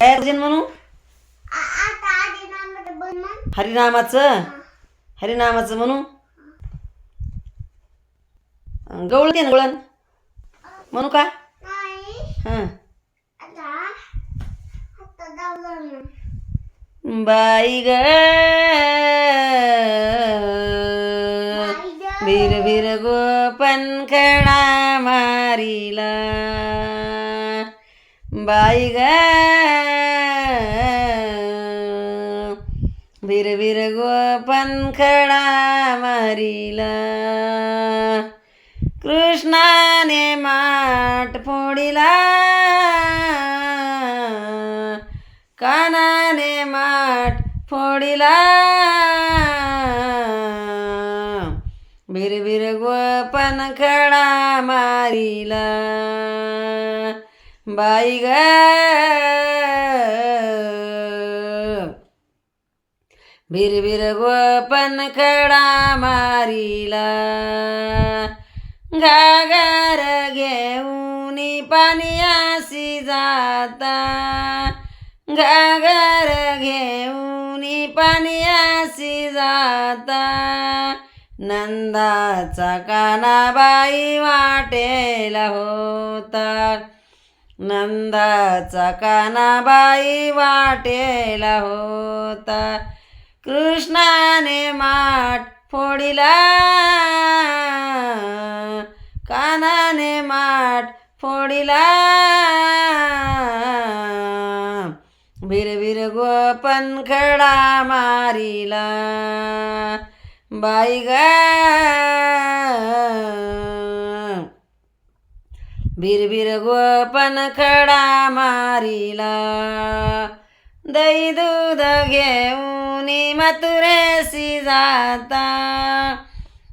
काय म्हणू? हरिनामाचं? हरिनामाचं म्हणू? गवळ गवळण ते ना गवळण? म्हणू का? हां. बाई ग वीर वीर गोपन खणा मारिला. बाई ग वीर गोपन खडा मारिला कृष्णाने माठ फोडिला कानाने माठ फोडिला बिर बिर गोपन खडा मारिला बाई ग. बिर गोपन कडा मारिला. घागर घेऊन पाण्याशी जाता. घागर घेऊन पाण्याशी जाता. नंदाचा कानाबाई वाटेला होता. नंदाचा कानाबाई वाटेला होता. कृष्णाने माठ फोडिला. कानाने माठ फोडिला. बिर बिर गोपन खडा मारिला. बाई गा. बिरबिर गोपन खडा मारिला. दही दूध घेऊन मथुरेशी जाता.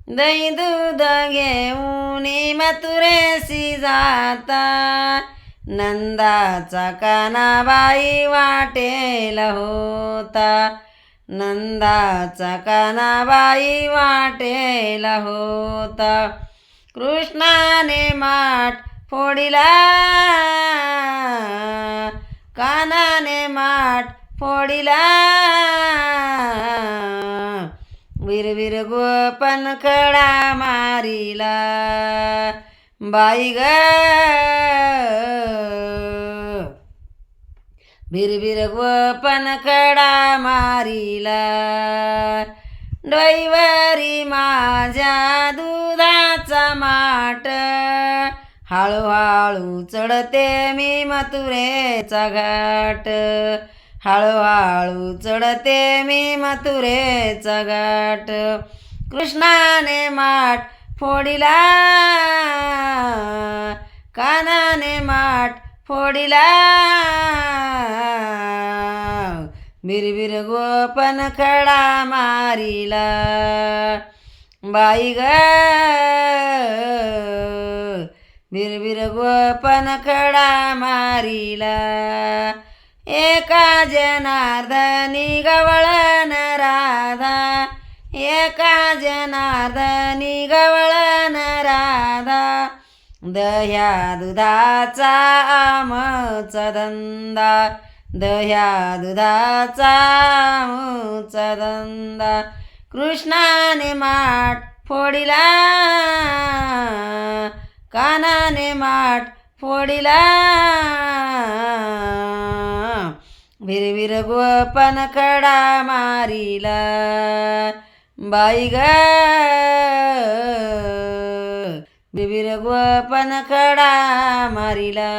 दही दूध घेऊन मथुरेशी जाता. नंदाचा कानाबाई वाटेला होता. नंदाचा कानाबाई वाटेला होता. कृष्णाने माठ फोडिला. कानाने माठ फोडिला. विरविर गोपन खडा मारिला. बाई ग. बिरबिर गोपन खडा मारिला. डोईवरी माझ्या दुधाचा माट हळूहळू चढते मी मथुरेचा घाट. हळूहळू चढते मी मथुरेचा घाट. कृष्णाने माठ फोडिला कानाने माठ फोडिला. बिरबिर गोपन खडा मारिला. बाई ग गोपन खडा मारिला. एका जनार्दनी गवळन राधा. एका जनार्दनी गवळन राधा. दह्या दुधाचा आमचा धंदा. दह्या दुधाचा आमचा धंदा. कृष्णाने माठ फोडिला. कानाने माठ फोडिला. वीर गोपन खडा मारिला. बाई ग. गोपन खडा मारिला.